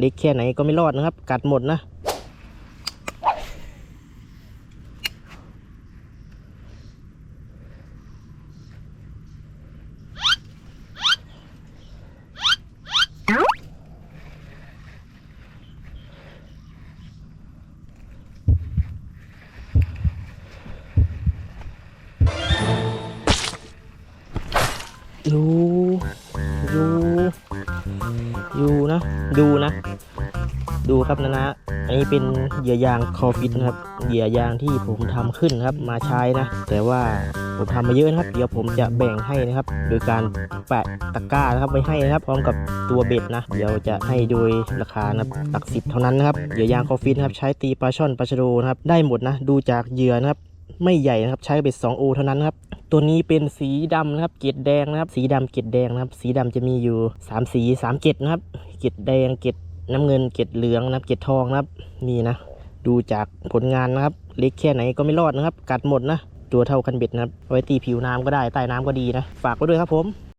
เล็กแค่ไหนก็ไม่รอดนะครับ กัดหมดนะ อยู่ อยู่ อยู่นะ ดูนะ ดูครับนะนะอันนี้เป็นเหยื่อยางคอฟิตนะครับเหยื่อยางที่ผมทำขึ้นครับมาใช้นะ แต่ว่าผมทำมาเยอะนะครับ เดี๋ยวผมจะแบ่งให้นะครับ โดยการแปะตะกร้านะครับไว้ให้นะครับ พร้อมกับตัวเบ็ดนะ เดี๋ยวจะให้โดยราคานะครับหลักสิบเท่านั้นนะครับเหยื่อยางคอฟิตนะครับ ใช้ตีปลาช่อนปลาชะโดนะครับ ได้หมดนะ ดูจากเหยื่อนะครับ ไม่ใหญ่นะครับใช้เบ็ด2โอเท่านั้นครับตัวนี้เป็นสีดำนะครับเกล็ดแดงนะครับ สีดำเกล็ดแดงนะครับ สีดำจะมีอยู่ 3 สี3เกล็ดนะครับเกล็ดแดงเกล็ดน้ำเงินเกล็ดเหลืองนะครับเกล็ดทองนะครับนี่นะ ดูจากผลงานนะครับ เล็กแค่ไหนก็ไม่รอดนะครับ กัดหมดนะ ตัวเท่าคันเบ็ดนะครับเอาไว้ตีผิวน้ำก็ได้ใต้น้ำก็ดีนะ ฝากไว้ด้วยครับผม